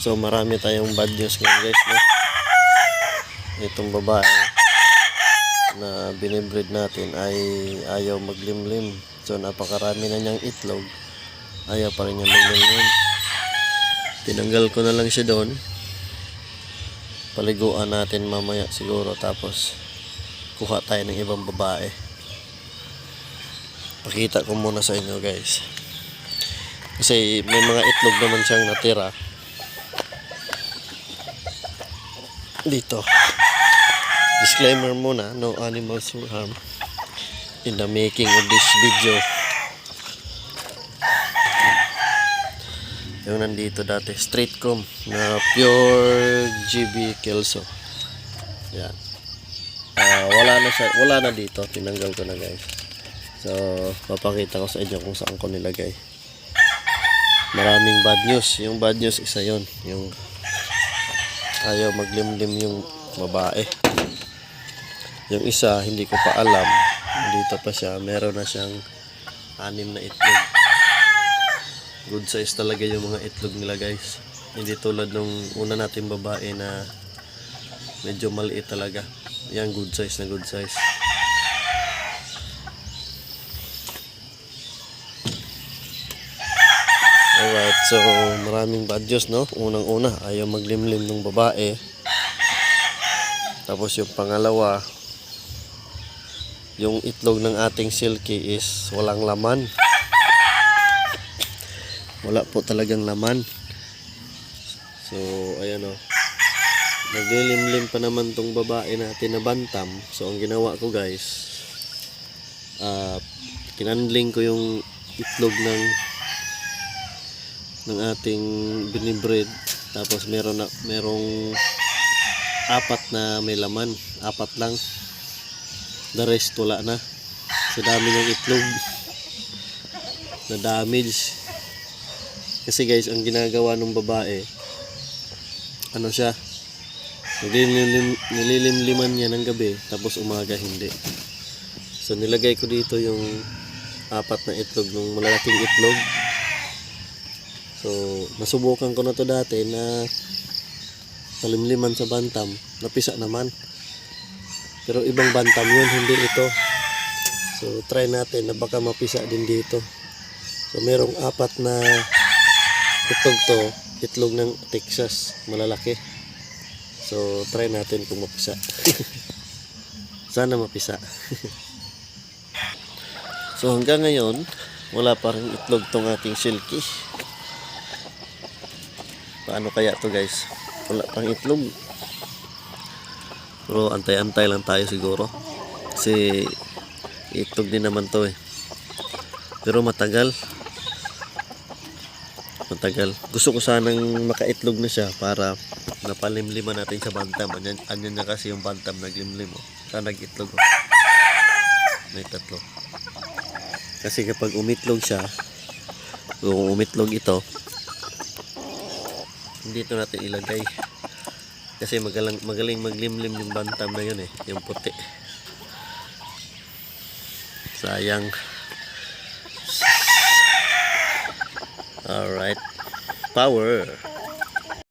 So marami tayong bad news ngayon guys no? Itong babae na binibreed natin ay ayaw maglimlim. So napakarami na niyang itlog. Ayaw pa rin niya maglimlim. Tinanggal ko na lang siya doon Paliguan natin mamaya siguro tapos kuha tayo ng ibang babae Pakita ko muna sa inyo guys Kasi may mga itlog naman siyang natira dito. Disclaimer muna, no animals were harmed in the making of this video. Yung nandito dati, straight com na pure GB Kelso. Yan. Ah, wala na siya, wala na dito, tinanggal ko na guys. So, papakita ko sa inyo kung saan ko nilagay. Maraming bad news. Yung bad news isa yon yung ayaw maglimlim yung babae. Yung isa, hindi ko pa alam. Dito pa siya, meron na siyang anim na itlog. Good size talaga yung mga itlog nila guys. Hindi tulad nung una nating babae na medyo maliit talaga. Yan, good size na good size. Alright, so maraming bad news, no? Unang-una, ayaw maglimlim ng babae. Tapos yung pangalawa, yung itlog ng ating silky is walang laman. Wala po talagang laman. So, ayan o. Naglilimlim pa naman tong babae natin na bantam. So, ang ginawa ko guys, ah kinandling ko yung itlog ng ng ating binibreed tapos meron na merong apat na may laman apat lang the rest wala na sa dami ng itlog na damage kasi guys ang ginagawa ng babae ano siya nililim, nililimliman niya ng gabi tapos umaga hindi so nilagay ko dito yung apat na itlog ng malalaking itlog So, nasubukan ko na to dati na talimliman sa bantam. Napisa naman. Pero ibang bantam yun, hindi ito. So, try natin na baka mapisa din dito. So, merong apat na itlog to. Itlog ng Texas. Malalaki. So, try natin kung mapisa. Sana mapisa. so, hanggang ngayon, wala pa rin itlog tong ating silky. Paano kaya to guys? Wala pang itlog. Pero antay-antay lang tayo siguro. Kasi itlog din naman to eh. Pero matagal. Matagal. Gusto ko sanang makaitlog na siya para napalimliman natin sa bantam. Anyan, anyan na kasi yung bantam naglimlim. Oh. Sana nag-itlog. Oh. May tatlo. Kasi kapag umitlog siya, kung umitlog ito, dito natin ilagay kasi magaling, magaling maglimlim yung bantam na yun eh yung puti sayang alright power